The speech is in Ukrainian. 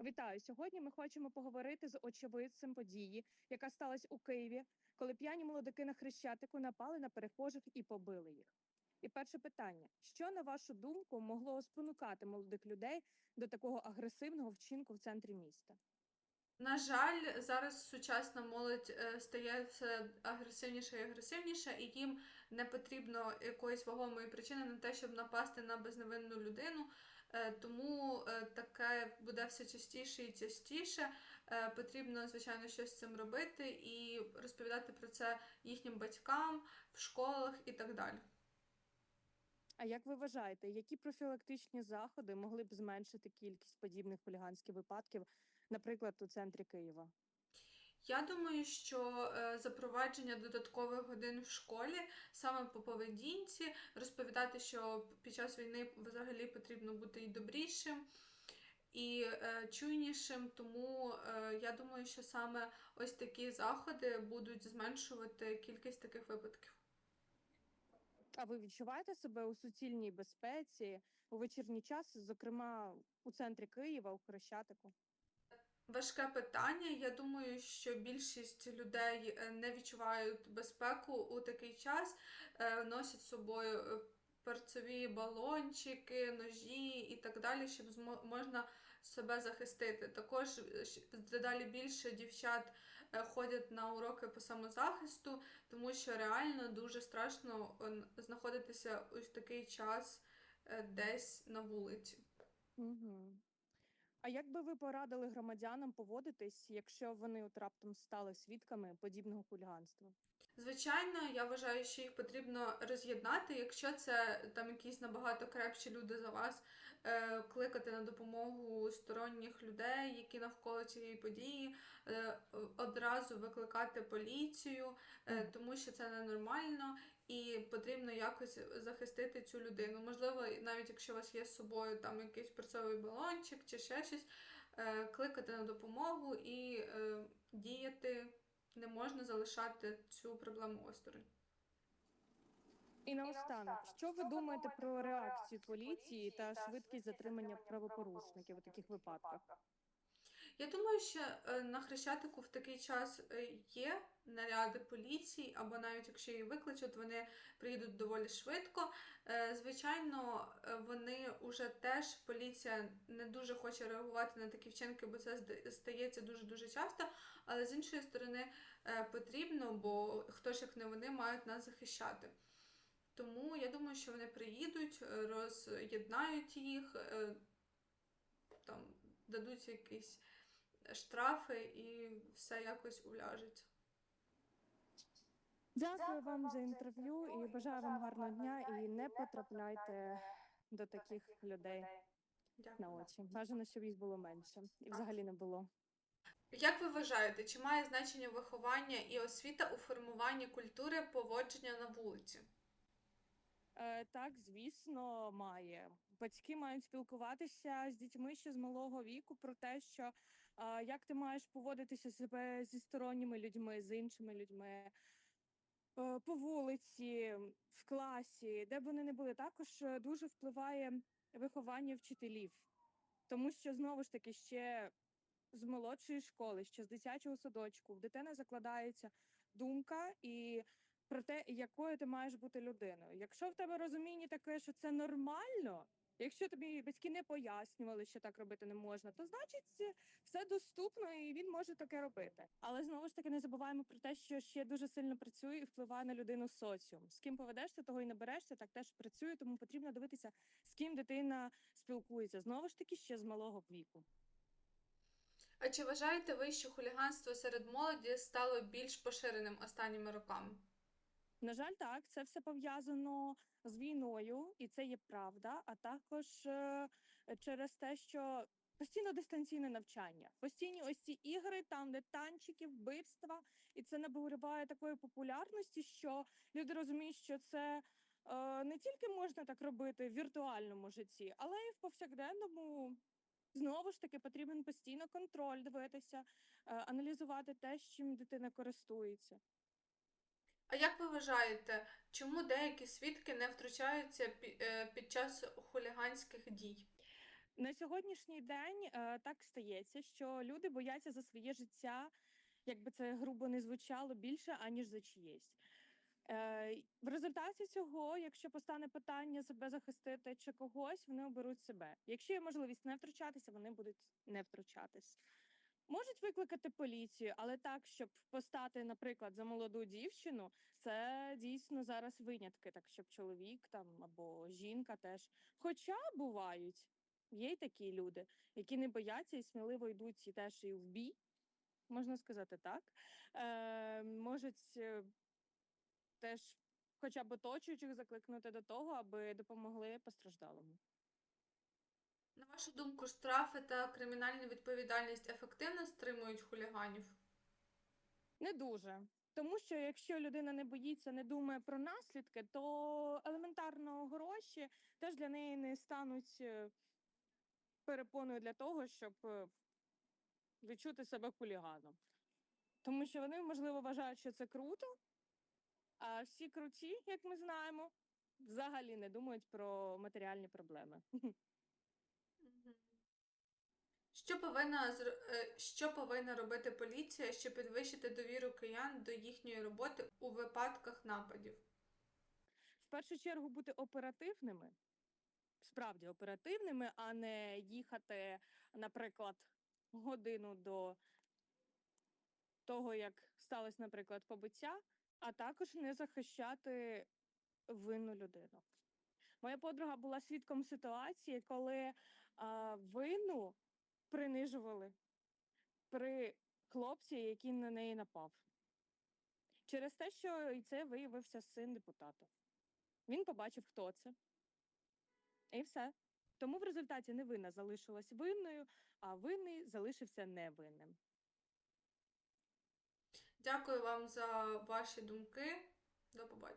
Вітаю! Сьогодні ми хочемо поговорити з очевидцем події, яка сталася у Києві, коли п'яні молодики на хрещатику напали на перехожих і побили їх. І перше питання: що на вашу думку могло спонукати молодих людей до такого агресивного вчинку в центрі міста? На жаль, зараз сучасна молодь е, стає все агресивніше і агресивніше, і їм не потрібно якоїсь вагомої причини на те, щоб напасти на безневинну людину. Е, Тому е, таке буде все частіше і частіше. Е, Потрібно, звичайно, щось з цим робити і розповідати про це їхнім батькам в школах і так далі. А як ви вважаєте, які профілактичні заходи могли б зменшити кількість подібних хуліганських випадків, наприклад, у центрі Києва? Я думаю, що е, запровадження додаткових годин в школі саме по поведінці, розповідати, що під час війни взагалі потрібно бути і добрішим, і е, чуйнішим. Тому е, я думаю, що саме ось такі заходи будуть зменшувати кількість таких випадків. А ви відчуваєте себе у суцільній безпеці у вечірній час, зокрема у центрі Києва, у Хрещатику? Важке питання. Я думаю, що більшість людей е, не відчувають безпеку у такий час, е, носять з собою е, перцові балончики, ножі і так далі, щоб можна себе захистити. Також дедалі більше дівчат ходять на уроки по самозахисту, тому що реально дуже страшно знаходитися ось такий час десь на вулиці. Угу. А як би ви порадили громадянам поводитись, якщо вони от раптом стали свідками подібного хуліганства? Звичайно, я вважаю, що їх потрібно роз'єднати. Якщо це там якісь набагато крепші люди за вас, е, кликати на допомогу сторонніх людей, які навколо цієї події, е, одразу викликати поліцію, е, тому що це ненормально і потрібно якось захистити цю людину. Можливо, навіть якщо у вас є з собою там якийсь перцовий балончик чи ще щось, е, кликати на допомогу і е, діяти не можна залишати цю проблему осторонь. І наостанок, що ви думаєте про реакцію поліції та швидкість затримання правопорушників у таких випадках? Я думаю, що е, на Хрещатику в такий час е, є наряди поліції, або навіть якщо її викличуть, вони приїдуть доволі швидко. Е, Звичайно, вони уже теж поліція не дуже хоче реагувати на такі вчинки, бо це стається дуже дуже часто. Але з іншої сторони потрібно, бо хто ж як не вони мають нас захищати. Тому я думаю, що вони приїдуть, роз'єднають їх, там дадуть якісь штрафи і все якось уляжеться. Дякую вам за інтерв'ю і бажаю вам гарного дня. І не потрапляйте до таких людей на очі. Бажано, щоб їх було менше і взагалі не було. Як ви вважаєте, чи має значення виховання і освіта у формуванні культури поводження на вулиці? Е, так, звісно, має. Батьки мають спілкуватися з дітьми ще з малого віку про те, що як ти маєш поводитися себе зі сторонніми людьми, з іншими людьми. е, По вулиці, в класі, де б вони не були, також е, дуже впливає виховання вчителів, тому що знову ж таки ще з молодшої школи, ще з дитячого садочку, в дитини закладається думка і про те, якою ти маєш бути людиною. Якщо в тебе розуміння таке, що це нормально, якщо тобі батьки не пояснювали, що так робити не можна, то значить все доступно і він може таке робити. Але знову ж таки не забуваємо про те, що ще дуже сильно працює і впливає на людину соціум. З ким поведешся, того і наберешся, так теж працює, тому потрібно дивитися, з ким дитина спілкується. Знову ж таки, ще з малого віку. А чи вважаєте ви, що хуліганство серед молоді стало більш поширеним останніми роками? На жаль, так, це все пов'язано з війною, і це є правда, а також е, через те, що постійно дистанційне навчання, постійні ось ці ігри, там де танчики, вбивства, і це набуває такої популярності, що люди розуміють, що це е, не тільки можна так робити в віртуальному житті, але й в повсякденному. Знову ж таки, потрібен постійно контроль, дивитися, е, аналізувати те, з чим дитина користується. А як ви вважаєте, чому деякі свідки не втручаються е, під час хуліганських дій? На сьогоднішній день е, так стається, що люди бояться за своє життя, якби це грубо не звучало, більше, аніж за чиєсь. Е, в результаті цього, якщо постане питання себе захистити чи когось, вони оберуть себе. Якщо є можливість не втручатися, вони будуть не втручатись. Можуть викликати поліцію, але так, щоб постати, наприклад, за молоду дівчину, це дійсно зараз винятки, так щоб чоловік там або жінка теж. Хоча бувають, є й такі люди, які не бояться і сміливо йдуть і теж і в бій, можна сказати так. Е, можуть е, теж хоча б оточуючих закликнути до того, аби допомогли постраждалому. На вашу думку, штрафи та кримінальна відповідальність ефективно стримують хуліганів? Не дуже. Тому що якщо людина не боїться, не думає про наслідки, то елементарно гроші теж для неї не стануть е, перепоною для того, щоб е, відчути себе хуліганом. Тому що вони, можливо, вважають, що це круто, а всі круті, як ми знаємо, взагалі не думають про матеріальні проблеми. Що повинна, е, що повинна робити поліція, щоб підвищити довіру киян до їхньої роботи у випадках нападів? в першу чергу бути оперативними, справді оперативними, а не їхати, наприклад, годину до того, як сталося, наприклад, побиття, а також не захищати винну людину. Моя подруга була свідком ситуації, коли а, винну принижували при хлопці, який на неї напав. Через те, що це виявився син депутата. Він побачив, хто це. І все. Тому в результаті невинна залишилась винною, а винний залишився невинним. Дякую вам за ваші думки. До побачення.